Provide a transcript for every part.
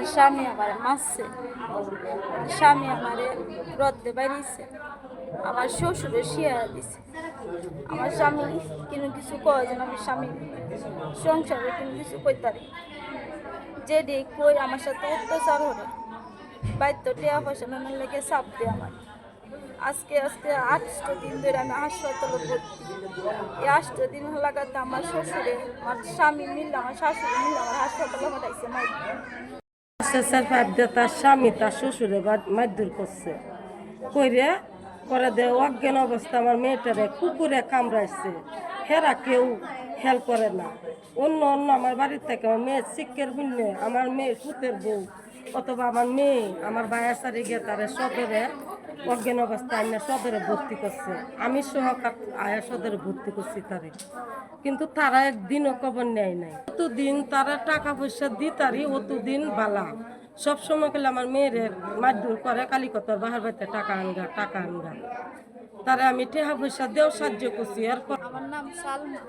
আমার স্বামী আমার মারছে। স্বামী আমারে রদ্দে বাইরেছে আমার শ্বশুরে শিয়া দিছে। আমার স্বামী কোনো কিছু কয় যেন স্বামী সংসারে কোনো কিছু কইতারি যে ডে কই আমার সাথে অত্যাচার বাইর তো টিয়া পয়সা নানার লেগে চাপ দেয় আমার আজকে আজকে আটটা দিন ধরে আমি হাসপাতালে ভর্তি। এই আটটা দিন লাগাতে আমার শ্বশুরে, আমার স্বামী মিললে আমার শাশুড়ি মিললে আমার হাসপাতালে পাঠাইছে মাই স্যার ফাইভ তার স্বামী তার শ্বশুরে মারধর করছে। কইরে করে দে, অজ্ঞান অবস্থা, আমার মেয়েটারে কুকুরে কামড়াইছে। হেরা কেউ হেল্প করে না। অন্য অন্য আমার বাড়ির থেকে আমার মেয়ের শিক্ষের শুনলে আমার মেয়ের পুতের বউ, অথবা আমার মেয়ে, আমার বায়া সারি গিয়ে তারে সদরে অজ্ঞান অবস্থা আইনা সদরে ভর্তি করছে। আমি সহকার আয়া সদরে ভর্তি করছি তারে। কিন্তু তারা একদিনও খবর নেয় নাই। অতদিন তারা টাকা পয়সা দিতারি অতদিন বালা। সব সময় গেলে আমার মেয়ের মারধর করে কালিকতার বাহার বাড়িতে টাকা আনগা টাকা আনগা। তারা আমি টেহা পয়সা দিয়েও সাহায্য করছি, এরপর আমার নাম সালমা।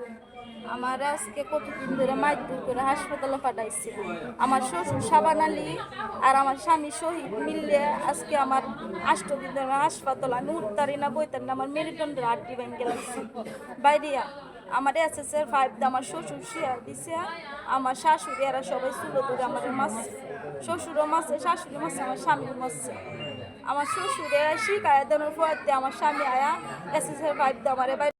আমার আজকে কতদিন ধরে মারধর করে হাসপাতালে পাঠাইছে। আমার শ্বশুর সাবান আলী আর আমার স্বামী শহীদ মিললে আজকে আমার আষ্ট দিন ধরে হাসপাতাল। আমি উঠতারি না, বইতারি না, আমার মেরুদণ্ডের আটটি ভেঙে লাগছে। বাইরিয়া আমার এস এস এর ফাইভ আমার শ্বশুর শিয়া দিছে। আমার শাশুড়ি, এরা সবাই চুলো ধরে আমার মাছ, শ্বশুরও মাছে, শাশুড়ি মাছে, আমার স্বামীর মাছে। আমার শ্বশুরে শিকায় দেওয়ার দিয়ে আমার স্বামী আয়া এস এস এর ফাইভ আমার